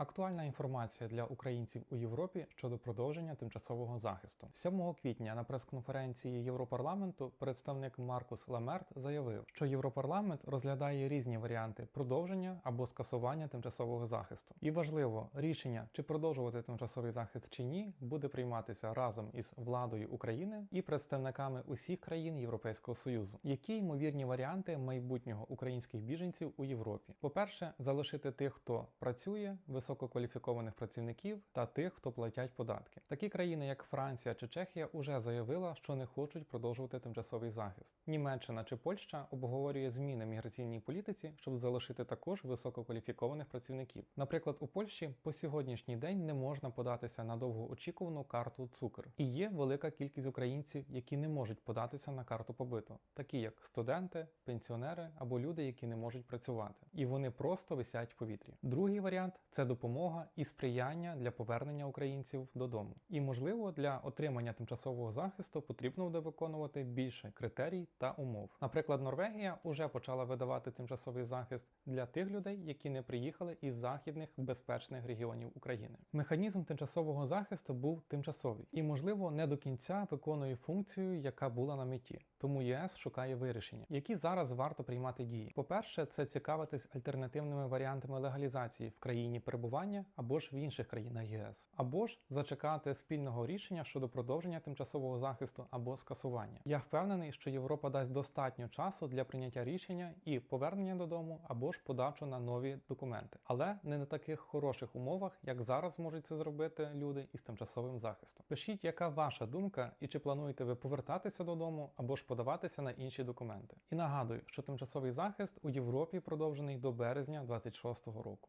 Актуальна інформація для українців у Європі щодо продовження тимчасового захисту. 7 квітня на прес-конференції Європарламенту представник Маркус Ламерт заявив, що Європарламент розглядає різні варіанти продовження або скасування тимчасового захисту. І важливо, рішення чи продовжувати тимчасовий захист чи ні, буде прийматися разом із владою України і представниками усіх країн Європейського Союзу. Які ймовірні варіанти майбутнього українських біженців у Європі? По-перше, залишити тих, хто працює, висококваліфікованих працівників та тих, хто платять податки. Такі країни, як Франція чи Чехія, уже заявила, що не хочуть продовжувати тимчасовий захист. Німеччина чи Польща обговорює зміни в міграційній політиці, щоб залишити також висококваліфікованих працівників. Наприклад, у Польщі по сьогоднішній день не можна податися на довгоочікувану карту цукр. І є велика кількість українців, які не можуть податися на карту побиту, такі як студенти, пенсіонери або люди, які не можуть працювати, і вони просто висять в повітрі. Другий варіант це допомога і сприяння для повернення українців додому. І можливо для отримання тимчасового захисту потрібно буде виконувати більше критерій та умов. Наприклад, Норвегія вже почала видавати тимчасовий захист для тих людей, які не приїхали із західних безпечних регіонів України. Механізм тимчасового захисту був тимчасовий і, можливо, не до кінця виконує функцію, яка була на меті. Тому ЄС шукає вирішення, які зараз варто приймати дії. По-перше, це цікавитись альтернативними варіантами легалізації в країні перебування або ж в інших країнах ЄС, або ж зачекати спільного рішення щодо продовження тимчасового захисту або скасування. Я впевнений, що Європа дасть достатньо часу для прийняття рішення і повернення додому, або ж подачу на нові документи, але не на таких хороших умовах, як зараз можуть це зробити люди із тимчасовим захистом. Пишіть, яка ваша думка, і чи плануєте ви повертатися додому або ж подаватися на інші документи. І нагадую, що тимчасовий захист у Європі продовжений до березня 26-го року.